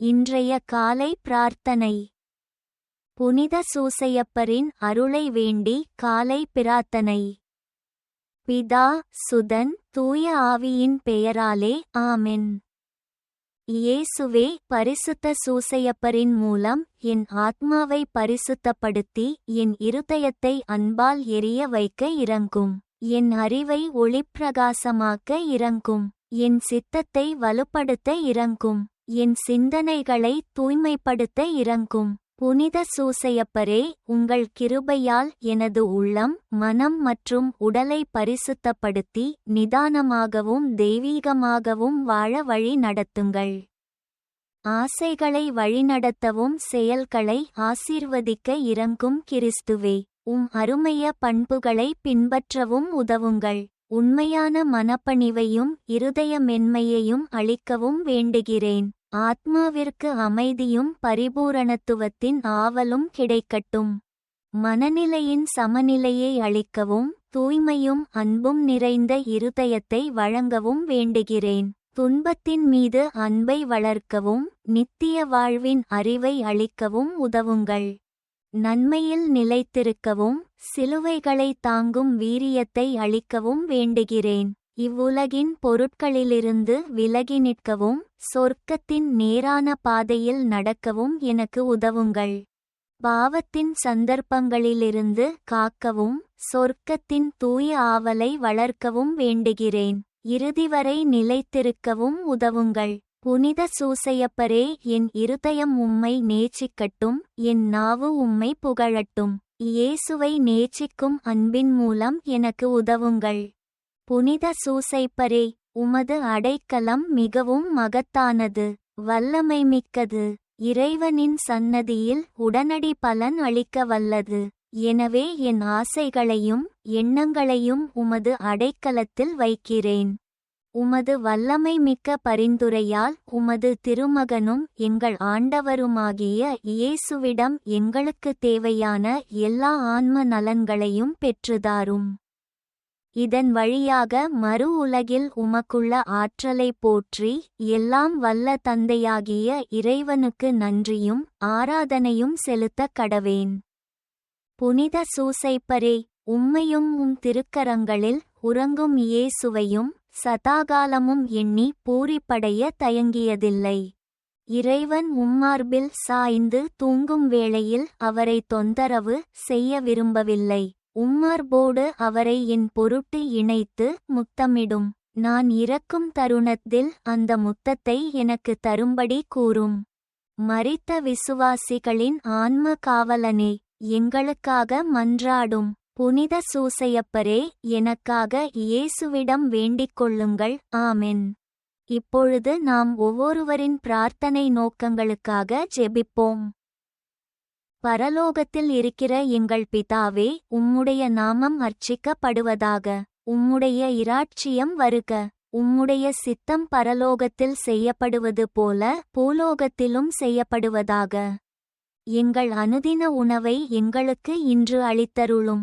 இன்றைய காலை பிரார்த்தனை. புனித சூசையப்பரின் அருளை வேண்டி காலை பிரார்த்தனை. பிதா சுதன் தூய ஆவியின் பெயராலே ஆமென். இயேசுவே பரிசுத்த சூசையப்பரின் மூலம் என் ஆத்மாவை பரிசுத்தப்படுத்தி என் இருதயத்தை அன்பால் எரிய வைக்க இறங்கும். என் அறிவை ஒளிப்பிரகாசமாக்க இறங்கும். என் சித்தத்தை வலுப்படுத்த இறங்கும். என் சிந்தனைகளை தூய்மைப்படுத்த இறங்கும். புனித சூசையப்பரே உங்கள் கிருபையால் எனது உள்ளம் மனம் மற்றும் உடலை பரிசுத்தப்படுத்தி நிதானமாகவும் தெய்வீகமாகவும் வாழ வழி நடத்துங்கள். ஆசைகளை வழிநடத்தவும் செயல்களை ஆசீர்வதிக்க இறங்கும் கிறிஸ்துவே உம் அருமைய பண்புகளை பின்பற்றவும் உதவுங்கள். உண்மையான மனப்பணிவையும் இருதய மென்மையையும் அளிக்கவும் வேண்டுகிறேன். ஆத்மாவிற்கு அமைதியும் பரிபூரணத்துவத்தின் ஆவலும் கிடைக்கட்டும். மனநிலையின் சமநிலையை அளிக்கவும் தூய்மையும் அன்பும் நிறைந்த இருதயத்தை வழங்கவும் வேண்டுகிறேன். துன்பத்தின் மீது அன்பை வளர்க்கவும் நித்திய வாழ்வின் அறிவை அளிக்கவும் உதவுங்கள். நன்மையில் நிலைத்திருக்கவும் சிலுவைகளை தாங்கும் வீரியத்தை அளிக்கவும் வேண்டுகிறேன். இவ்வுலகின் பொருட்களிலிருந்து விலகி நிற்கவும் சொர்க்கத்தின் நேரான பாதையில் நடக்கவும் எனக்கு உதவுங்கள். பாவத்தின் சந்தர்ப்பங்களிலிருந்து காக்கவும் சொர்க்கத்தின் தூய ஆவலை வளர்க்கவும் வேண்டுகிறேன். இறுதிவரை நிலைத்திருக்கவும் உதவுங்கள். புனித சூசையப்பரே என் இருதயம் உம்மை நேச்சிக்கட்டும் என் நாவு உம்மை புகழட்டும். இயேசுவை நேச்சிக்கும் அன்பின் மூலம் எனக்கு உதவுங்கள். புனித சூசைப்பரே உமது அடைக்கலம் மிகவும் மகத்தானது வல்லமை மிக்கது. இறைவனின் சன்னதியில் உடனடி பலன் அளிக்க வல்லது. எனவே என் ஆசைகளையும் எண்ணங்களையும் உமது அடைக்கலத்தில் வைக்கிறேன். உமது வல்லமை மிக்க பரிந்துரையால் உமது திருமகனும் எங்கள் ஆண்டவருமாகிய இயேசுவிடம் எங்களுக்கு தேவையான எல்லா ஆன்ம நலன்களையும் பெற்றுதாரும். இதன் வழியாக மறு உலகில் உமக்குள்ள ஆற்றலை போற்றி எல்லாம் வல்ல தந்தையாகிய இறைவனுக்கு நன்றியும் ஆராதனையும் செலுத்த கடவேன். புனித சூசைப்பரே உம்மையும் உம் திருக்கரங்களில் உறங்கும் இயேசுவையும் சதாகாலமும் எண்ணி பூரிப்படைய தயங்கியதில்லை. இறைவன் உம்மார்பில் சாய்ந்து தூங்கும் வேளையில் அவரை தொந்தரவு செய்ய விரும்பவில்லை. உம்மார்போடு அவரை என் பொருட்டு இணைத்து முத்தமிடும். நான் இறக்கும் தருணத்தில் அந்த முத்தத்தை எனக்கு தரும்படி கூறும். மறித்த விசுவாசிகளின் ஆன்ம காவலனே எங்களுக்காக மன்றாடும். புனித சூசையப்பரே எனக்காக இயேசுவிடம் வேண்டிக் கொள்ளுங்கள். ஆமென். இப்பொழுது நாம் ஒவ்வொருவரின் பிரார்த்தனை நோக்கங்களுக்காக ஜெபிப்போம். பரலோகத்தில் இருக்கிற எங்கள் பிதாவே உம்முடைய நாமம் அர்ச்சிக்கப்படுவதாக. உம்முடைய இராட்சியம் வருக. உம்முடைய சித்தம் பரலோகத்தில் செய்யப்படுவது போல பூலோகத்திலும் செய்யப்படுவதாக. எங்கள் அனுதின உணவை எங்களுக்கு இன்று அளித்தருளும்.